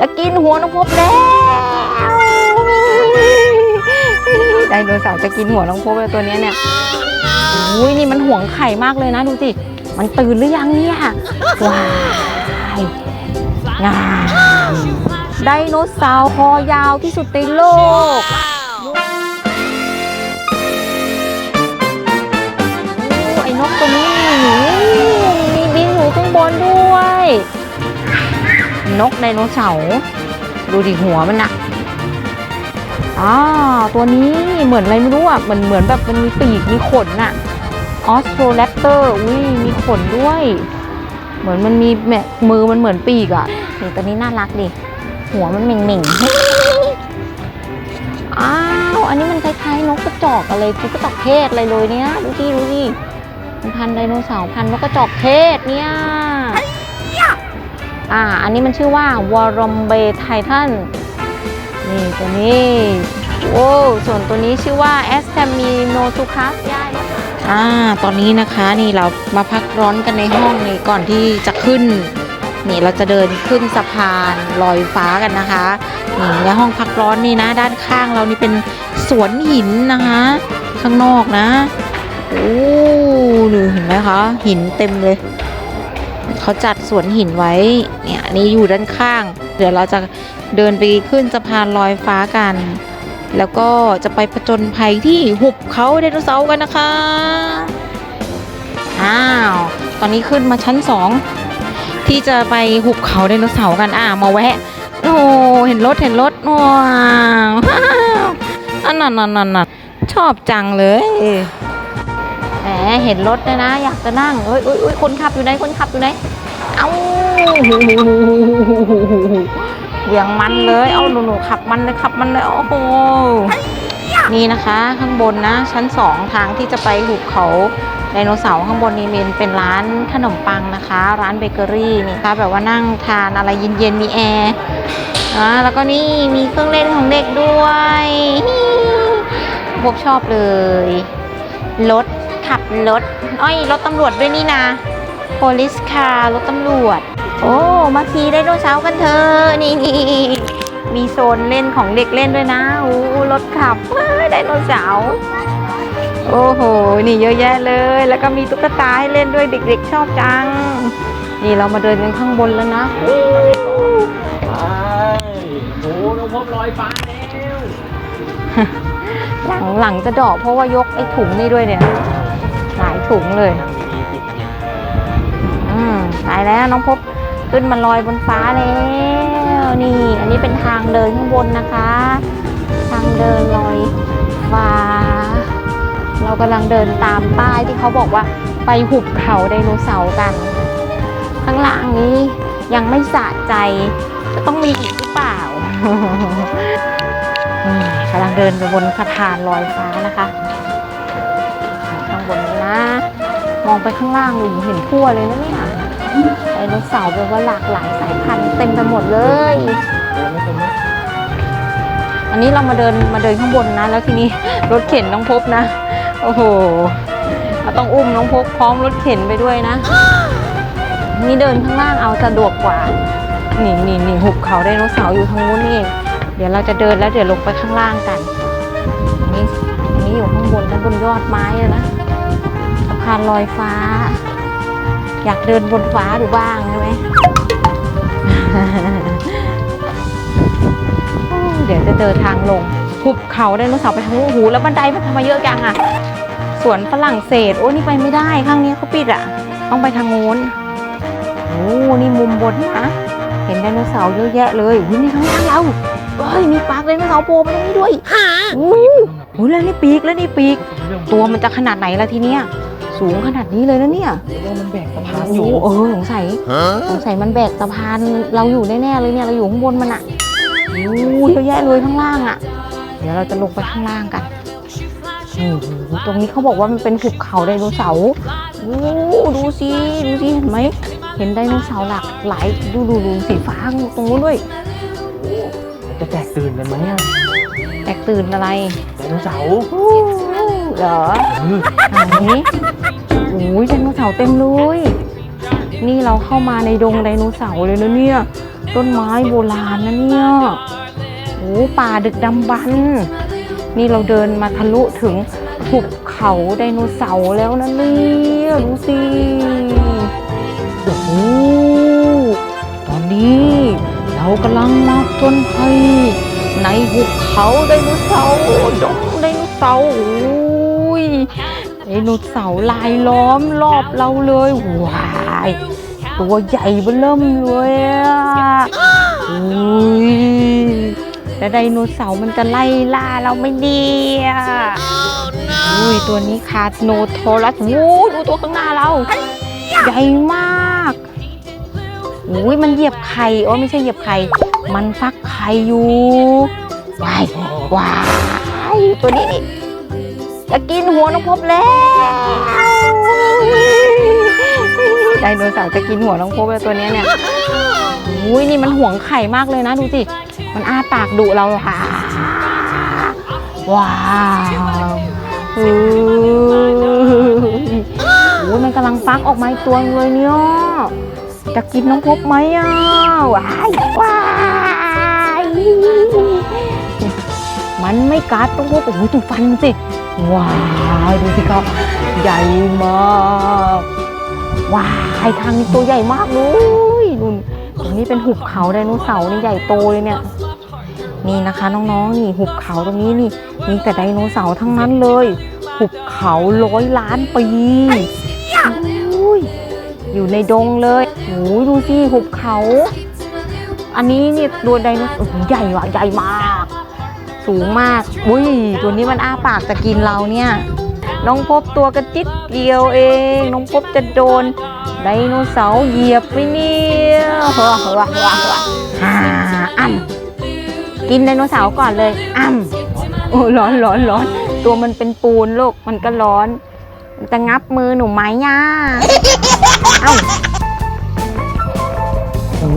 จะกินหัวน้องพบแล้วไดโนเสาร์จะกินหัวน้องพบแล้วตัวนี้เนี่ยอุ้ยนี่มันห่วงไข่มากเลยนะดูสิ มันตื่นหรือยังเนี่ยว้ายงามไดโนเสาร์คอยาวที่สุดในโลกโอ้ไอ้นกตัวนี้มีบินอยู่ข้างบนด้วย นกไดโนเสาร์ดูดิหัวมันนะอ่าตัวนี้เหมือนอะไรไม่รู้อะเหมือนเหมือนแบบมันมีปีกมีขนน่ะออสโตรแรปเตอร์อุ้ยมีขนด้วย เหมือนมันมีแม่มือมันเหมือนปีกอะนี่ตัวนี้น่ารักดิ หัวมันเหม่งๆอ้าวอันนี้มันคล้ายๆนกกระจอกอะไรคือกระจอกเทศอะไรเลยเนี่ยดูดิดูดิมันพันไดโนเสาร์พันนกกระจอกเทศเนี่ย อ่า อันนี้มันชื่อว่าวอรมเบไททันนี่ตัวนี้โอ้ส่วนตัวนี้ชื่อว่าแอส t ทมีโนซูคัสย่าอ่า ตอนนี้นะคะนี่เรามาพักร้อนกันในห้องนี่ก่อนที่จะขึ้น นี่เราจะเดินขึ้นสะพานลอยฟ้ากันนะคะนี่ในห้องพักร้อนนี่นะ ด้านข้างเรานี่เป็นสวนหินนะคะ ข้างนอกนะโอ้ดูเห็นไหมคะ หินเต็มเลย เขาจัดสวนหินไว้ เนี่ยนี่อยู่ด้านข้าง เดี๋ยวเราจะเดินไปขึ้นสะพานลอยฟ้ากัน แล้วก็จะไปผจญภัยที่หุบเขาไดโนเสาร์กันนะคะ อ้าว ตอนนี้ขึ้นมาชั้นสองที่จะไปหุบเขาไดโนเสาร์กันอ่ามาแวะ โอ้เห็นรถเห็นรถว้าวอันนั้นนั่นนั่นนั่นชอบจังเลย แหมเห็นรถเนี่ยนะ อยากจะนั่งเอ้ยเอ้ยเอ้ยคนขับอยู่ไหนคนขับอยู่ไหนเอ้าเหวี่ยงมันเลย เอาหนูหนูขับมันเลยขับมันเลยโอ้โหนี่นะคะ ข้างบนนะ ชั้นสองทางที่จะไปหุบเขาไดโนเสาร์ข้างบนนี้เป็นเป็นร้านขนมปังนะคะ ร้านเบเกอรี่นี่ค่ะแบบว่านั่งทานอะไรเย็นๆมีแอร์อ่าแล้วก็นี่มีเครื่องเล่นของเด็กด้วยพวกชอบเลยรถ ขับรถอ้อยรถตำรวจด้วยนี่นะ police car รถตำรวจ โอ้ มาขี่ไดโนเสาร์กันเถอะนี่นี่มีโซนเล่นของเด็กเล่นด้วยนะโอ้รถขับเฮ้ยไดโนเสาร์โอ้โห นี่เยอะแยะเลย แล้วก็มีตุ๊กตาให้เล่นด้วยเด็กๆชอบจัง นี่เรามาเดินกันข้างบนแล้วนะไปโอ้น้องพบลอยฟ้าแล้วหลังหลังจะดอกเพราะว่ายกไอ้ถุงนี่ด้วยเนี่ย ถุงเลยอืมตายแล้วน้องพบขึ้นมาลอยบนฟ้าแล้วนี่ อันนี้เป็นทางเดินข้างบนนะคะ ทางเดินลอยฟ้า เรากำลังเดินตามป้ายที่เขาบอกว่าไปหุบเขาไดโนเสาร์กัน ข้างล่างนี้ยังไม่สะใจ จะต้องมีอีกหรือเปล่ากำลังเดินไปบนสะพานลอยฟ้านะคะ มองไปข้างล่างนี่เห็นทั่วเลยนะเนี่ยไดโนเสาร์แบบว่าหลากหลายสายพันธุ์เต็มไปหมดเลย อันนี้เรามาเดินมาเดินข้างบนนะ แล้วทีนี้รถเข็นน้องพบนะ โอ้โหเราต้องอุ้มน้องพบพร้อมรถเข็นไปด้วยนะ นี่เดินข้างล่างเอาสะดวกกว่านี่นี่นี่หุบเขาไดโนเสาร์อยู่ทางนู้นนี่เองเดี๋ยวเราจะเดินแล้วเดี๋ยวลงไปข้างล่างกันอันนี้อันนี้อยู่ข้างบนนะบนยอดไม้เลยนะานลอยฟ้า อยากเดินบนฟ้าดูบ้างใช่ไหมโอ้เดี๋ยวจะเดินทางลงหุบเขาไดโนเสาร์ไปทางนู้นโอ้โหแล้วบันไดมันทำมาเยอะจังอะสวนฝรั่งเศส โอ้นี่ไปไม่ได้ข้างนี้เขาปิดอะต้องไปทางโน้นโอ้นี่มุมบนนะเห็นไดโนเสาร์เยอะแยะเลยอุ้ยนี่ข้างล่างเราเฮ้ยมีปากไดโนเสาร์โผล่มาตรงนี้ด้วยอู้หูแล้วนี่ปีกแล้วนี่ปีก ตัวมันจะขนาดไหนล่ะทีเนี้ย สูงขนาดนี้เลยนะเนี่ยว่ามันแบกสะพานโอ้อยู่ เออสงสัยสงสัยมันแบกสะพานเราอยู่แน่ๆเลยเนี่ยเราอยู่ข้างบนมันอะอู้เยอะแยะเลยข้างล่างอะเดี๋ยวเราจะลงไปข้างล่างกันโอ้โหตรงนี้เขาบอกว่ามันเป็นหุบเขาไดโนเสาร์อู้ดูสิดูสิเห็นไหมเห็นไดโนเสาร์หลากหลายดูดูดูสีฟ้าตรงนู้นด้วยจะแตกตื่นกันไหมอะแตกตื่นอะไรไดโนเสาร์อู้เหรอเออไหนโอ้ ยไดโนเสาร์เต็มเลย นี่เราเข้ามาในดงไดโนเสาร์เลยนะเนี่ย ต้นไม้โบราณนะเนี่ยโอ้ป่าดึกดำบรรพ์นี่เราเดินมาทะลุถึงหุบเขาไดโนเสาร์แล้วนะเนี่ยดูสิโอ้โหตอนนี้เรากำลังมาจนภัยในหุบเขาไดโนเสาร์ดงไดโนเสาร์ ไดโนเสาร์ลายล้อมรอบเราเลยว้ายตัวใหญ่เบ้อเริ่มเลยอะอุ้ยแล้วไดโนเสาร์มันจะไล่ล่าเราไหม่ดีอะอุ้ยตัวนี้คาโนโทรัสวู้ดูตัวข้างหน้าเรา ใหญ่มากอุ้ยมันเหยียบไข่โอ้ไม่ใช่เหยียบไข่ มันฟักไข่อยู่ว้ายว้ายตัวนี้นี่ จะกินหัวน้องพบแล้วไดโนเสาร์จะกินหัวน้องพบแล้วตัวเนี้ยเนี่ยอุ้ยนี่มันห่วงไข่มากเลยนะดูสิ มันอ้าปากดุเราค่ะ ว้าวอุ้ยโอ้ยมันกำลังฟักออกมาอีกตัวเลยเนี่ย จะกินน้องพบไหมอะว้ายว้าย นไม่กัดน้องพบโอ้โหดูฟันสิ ว้าวดูสิครับ ใหญ่มากว้ายทางนี้ตัวใหญ่มากเลยนุ่นตรงนี้เป็นหุบเขาไดโนเสาร์นี่ใหญ่โตเลยเนี่ย นี่นะคะน้องๆนี่หุบเขาตรงนี้นี่มีแต่ไดโนเสาร์ทั้งนั้นเลย หุบเขาร้อยล้านปีอุ้ยอยู่ในดงเลยโอ้ยดูสิหุบเขา อันนี้นี่ตัวไดโนเสาร์ใหญ่ว่ะใหญ่มาก สูงมาก อุ้ย ตัวนี้มันอ้าปากจะกินเราเนี่ย น้องพบตัวกระจิตเดียวเอง น้องพบจะโดนไดโนเสาร์เหยียบไปเนี่ยว้าวว้าวว้าวว้าวอ่าอ่ำกินไดโนเสาร์ก่อนเลยอ่ำโอ้ร้อนร้อนร้อนตัวมันเป็นปูนลูกมันก็ร้อนมันจะงับมือหนูไหมย่าเอ้าโอ้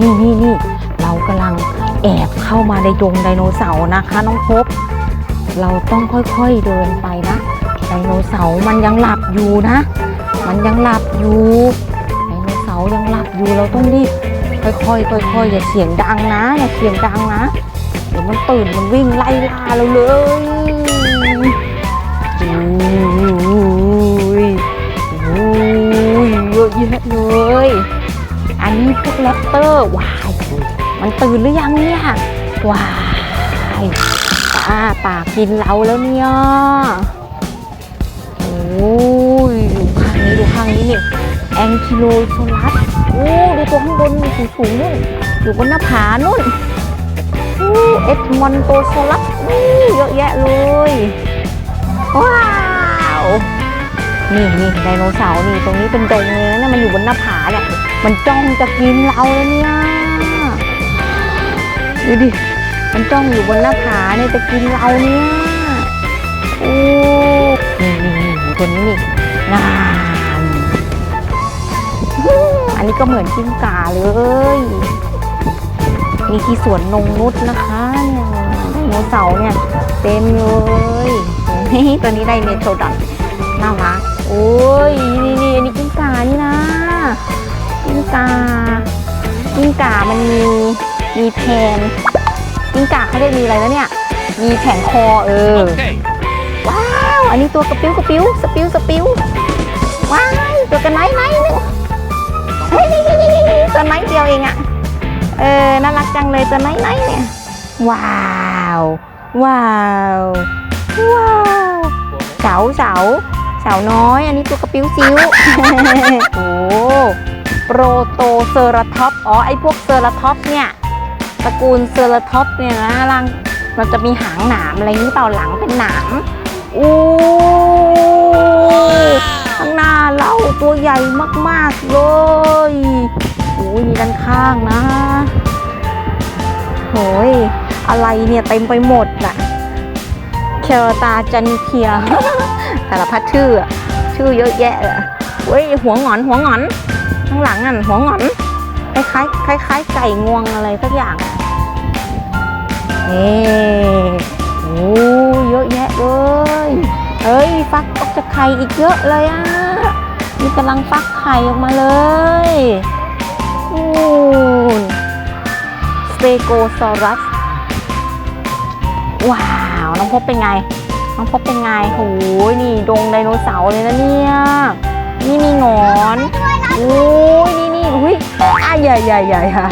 นี่นี่นี่เรากำลัง แอบเข้ามาในดงไดโนเสาร์นะคะ น้องพบ เราต้องค่อยๆเดินไปนะไดโนเสาร์มันยังหลับอยู่นะ มันยังหลับอยู่ไดโนเสาร์ยังหลับอยู่เราต้องรีบค่อยๆค่อยๆอย่าเสียงดังนะอย่าเสียงดังนะเดี๋ยวมันตื่นมันวิ่งไล่ล่าเราเลยอุ้ยอุ้ยเยอะแยะเลย อันนี้พวกแรปเตอร์ว้าย มันตื่นหรือยังเนี่ยว้ายป้าปากกินเราแล้วเนี่ยโอ้ยดูข้างนี้ดูข้างนี้นี่แองคิโลโซลัสโอ้ดูตัวข้างบนสูงสูงๆนู่นอยู่บนหน้าผานู่นโอ้เอ็ดมอนโตโซลัสอู้เยอะแยะเลยว้าวนี่นี่ไดโนเสาร์นี่ตรงนี้เป็นดงเลยนะเนี่ยมันอยู่บนหน้าผาเนี่ยมันจ้องจะกินเราแล้วเนี่ย ดูดิ มันจ้องอยู่บนหน้าผาเนี่ยจะกินเราเนี่ยโอ้นี่นี่นี่ตัวนี้นี่งามอันนี้ก็เหมือนกิ้งก่าเลยนี่ที่สวนนงนุษนะคะเนี่ยไดโนเสาร์เนี่ยเต็มเลยนี่ตัวนี้ไดเนโซดันน่ารักโอ้ยนี่นี่อันนี้กิ้งก่านี่นะกิ้งก่ากิ้งก่ามันมี มีแผนกิ้งก่าเขาเรียกมีอะไรนะเนี่ย มีแผงคอเออ Okay. ว้าว อันนี้ตัวกระปิ้วกระปิ้วสปิ้วสปิ้วว้าวตัวกระไนไนหนึงเฮ้ยนี่นี่นี่นี่ตัวไนเดียวเองอะเออ น่ารักจังเลยตัวไนไนเนี่ย ว้าว ว้าว ว้าวเสาเสาเสาน้อย อันนี้ตัวกระปิ้วซิ้ว โอ้โปรโตเซอราท็อป อ๋อ ไอพวกเซอราท็อปเนี่ย ตระกูลเซอราท็อปเนี่ยนะรังมันจะมีหางหนามอะไรนี้เปล่าหลังเป็นหนามอู้ข้างหน้าเราตัวใหญ่มากๆเลยอู้ยมีด้านข้างนะโหยอะไรเนี่ยเต็มไปหมดน่ะเชอตาจันเทียแต่ละพัดชื่ออะชื่อเยอะแยะอะเว้ยหัวงอนหัวงอน ข้างหลังนั่นหัวงอนคล้ายๆคล้ายๆไก่งวงอะไรสักอย่าง นี่โอ้เยอะแยะเลยเอ้ยฟักออกจากไข่อีกเยอะเลยอะนี่กำลังฟักไข่ออกมาเลยนู่นเ e โกซอรัสว้าวน้องพบเป็นไง น้องพบเป็นไงโอ้ยนี่ดงไดโนเสาร์เลยนะเนี่ยนี่มีหงอนโอ้ยนี่นี่อุ้ยอ้ายใหญ่ใหญ่ใหญ่ค่ะ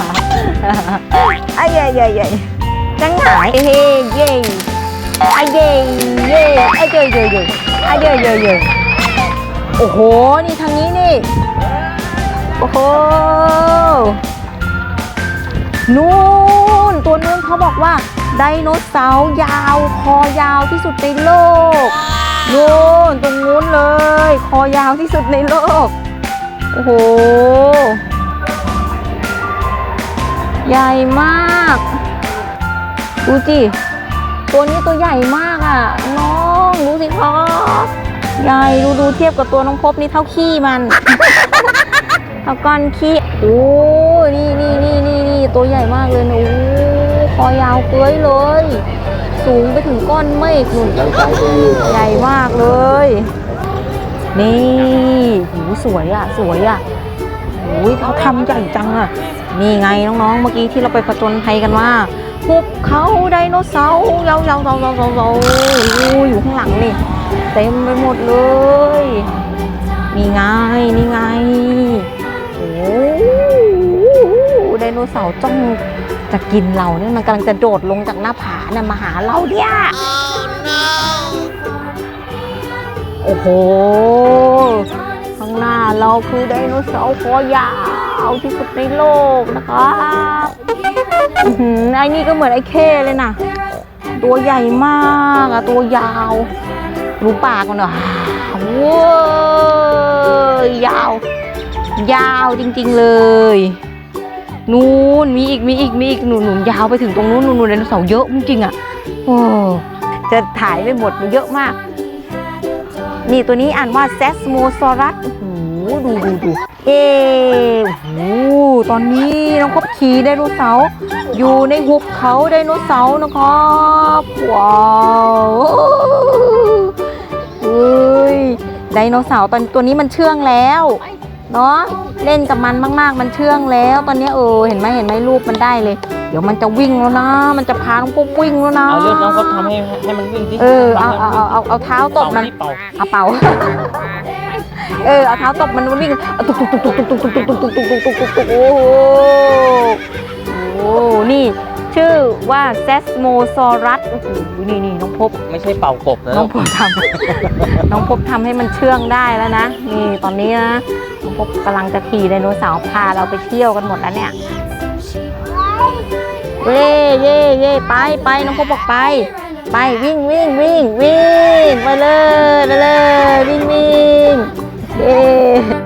อ้ายใหญ่ใหญ่ใหญ่ จังหายเฮ้เย่อ้ายเย่เย่อ้ายเย่เย่เย่อ้ายเย่เย่เย่โอ้โห นี่ทางนี้นี่ โอ้โห นู่น ตัวนู้นเขาบอกว่า ไดโนเสาร์ยาว คอยาวที่สุดในโลกนู่นตรงนู้นเลย คอยาวที่สุดในโลก โอ้โห ใหญ่มาก ดูจิตัวนี้ตัวใหญ่มากอะ น้องดูสิครับใหญ่ดูดูเทียบกับตัวน้องพบนี่เท่าขี้มันเท่าก้อนขี้โอ้นี่นี่นี่นี่นี่ตัวใหญ่มากเลยนะโอ้คอยาวเกยเลย สูงไปถึงก้อนเมฆนุ่นยังใจดีใหญ่มากเลย นี่หูสวยอะ สวยอะโอ้ยเขาทำใหญ่จังอะนี่ไงน้องๆ เมื่อกี้ที่เราไปผจญภัยกันว่า หุบเขาไดโนเสาร์ยาวๆๆๆๆๆโอ้ยอยู่ข้างหลังนี่ เต็มไปหมดเลยนี่ไงนี่ไงโอ้ไดโนเสาร์จ้องจะกินเราเนี่ยมันกำลังจะโดดลงจากหน้าผาเนี่ยมาหาเราเนี่ยโอ้โหข้างหน้าเราคือไดโนเสาร์คอยาวที่สุดในโลกนะคะ อื้อหือไอ้นี่ก็เหมือนไอ้เข้เลยนะตัวใหญ่มากอะตัวยาวดูปากมันเหรอว้ายยาว ยาวจริงๆเลย นู่นมีอีกมีอีกมีอีกหนุนหนุนยาวไปถึงตรงนู้นหนู่นนู่นไดโนเสาร์เยอะจริงๆอะโอ้จะถ่ายไม่หมดมันเยอะมาก นี่ตัวนี้อ่านว่าเซสโมซอรัส ดูดูดูเอ๊ะโอ้โหตอนนี้น้องพบขี่ไดโนเสาร์อยู่ในหุบเขาไดโนเสาร์นะครับว้าวเอ้ยไดโนเสาร์ตอนตัวนี้มันเชื่องแล้วเนาะเล่นกับมันมาก ๆ มันเชื่องแล้ว ตอนนี้เออเห็นไหมเห็นไหมรูปมันได้เลย เดี๋ยวมันจะวิ่งแล้วนะ มันจะพาน้องพบวิ่งแล้วนะเอาเรื่องน้องเขาทำให้ให้มันวิ่งที่เออเอาเอาเอาเอาเอาเท้าตบมันเป่าเอาเป่า เออเอาเท้าตบมันมันวิ่งตุกตุกตุกตุกตุกตุกตุกตุกตุกตุกตุกตุกตุกตุกโอ้โหโอ้โหนี่ชื่อว่าเซสโมซอรัสโอ้โหนี่นี่น้องพบไม่ใช่เป่ากบนะน้องพบทำน้องพบทำให้มันเชื่องได้แล้วนะ นี่ตอนนี้นะน้องพบกำลังจะขี่ไดโนเสาร์พาเราไปเที่ยวกันหมดแล้วเนี่ยเย่เย่เย่ไปไปน้องพบบอกไป ไปวิ่งวิ่งวิ่งวิ่งไปเลยไปเลยวิ่งวิ่ง เย่